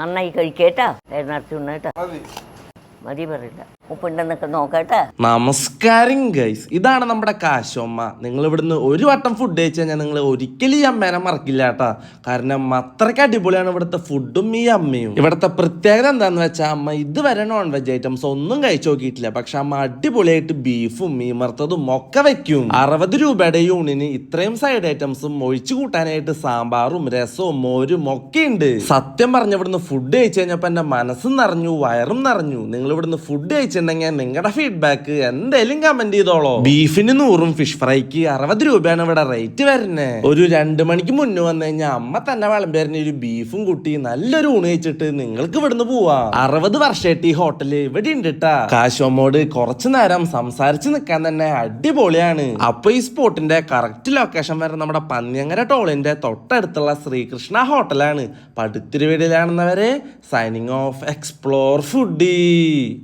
നന്നായി കഴിക്കേട്ടാ. നടത്തി ഉണ്ണേട്ടാ നമസ്കാരം ഗൈസ് ഇതാണ് നമ്മുടെ കാശോമ്മ നിങ്ങൾ ഇവിടുന്ന് ഒരു വട്ടം ഫുഡ് കഴിച്ചു കഴിഞ്ഞാൽ നിങ്ങൾ ഒരിക്കലും ഈ അമ്മേനെ മറക്കില്ല കേട്ടാ. കാരണം അത്രയ്ക്ക് അടിപൊളിയാണ് ഇവിടുത്തെ ഫുഡും ഈ അമ്മയും. ഇവിടുത്തെ പ്രത്യേകത എന്താന്ന് വെച്ചാൽ അമ്മ ഇതുവരെ നോൺ വെജ് ഐറ്റംസ് ഒന്നും കഴിച്ചു നോക്കിയിട്ടില്ല. പക്ഷെ അമ്മ അടിപൊളിയായിട്ട് ബീഫും മീൻ വറുത്തതും ഒക്കെ വെക്കും. അറുപത് രൂപയുടെ യൂണിന് ഇത്രയും സൈഡ് ഐറ്റംസും ഒഴിച്ചു കൂട്ടാനായിട്ട് സാമ്പാറും രസവും മോരും ഒക്കെ ഉണ്ട്. സത്യം പറഞ്ഞ ഇവിടുന്ന് ഫുഡ് കഴിച്ചു കഴിഞ്ഞപ്പോ എന്റെ മനസ്സും നിറഞ്ഞു വയറും നിറഞ്ഞു. നിങ്ങൾ ഇവിടുന്ന് ഫുഡ് കഴിച്ചിട്ടുണ്ടെങ്കിൽ നിങ്ങളുടെ ഫീഡ്ബാക്ക് എന്തെങ്കിലും കമന്റ് ചെയ്തോളോ. ബീഫിന് നൂറും ഫിഷ് ഫ്രൈക്ക് അറുപത് രൂപയാണ് ഇവിടെ റേറ്റ് വരുന്നത് ഒരു രണ്ട് മണിക്ക് മുന്നേ വന്നു കഴിഞ്ഞാൽ അമ്മ തന്നെ വിളമ്പേരിന് ഒരു ബീഫും കൂട്ടി നല്ലൊരു ഊണ് കഴിച്ചിട്ട് നിങ്ങൾക്ക് ഇവിടുന്ന് പോവാ. അറുപത് വർഷമായിട്ട് ഈ ഹോട്ടൽ ഇവിടെ ഉണ്ട് ട്ടാ. കാശോമ്മോട് കുറച്ചു നേരം സംസാരിച്ച് നിൽക്കാൻ തന്നെ അടിപൊളിയാണ്. അപ്പൊ ഈ സ്പോട്ടിന്റെ കറക്റ്റ് ലൊക്കേഷൻ വരെ നമ്മുടെ പന്നിയങ്ങര ടോളിന്റെ തൊട്ടടുത്തുള്ള ശ്രീകൃഷ്ണ ഹോട്ടലാണ് പടുത്തിരുവീടിലാണെന്നവരെ signing off explore foodie tinggi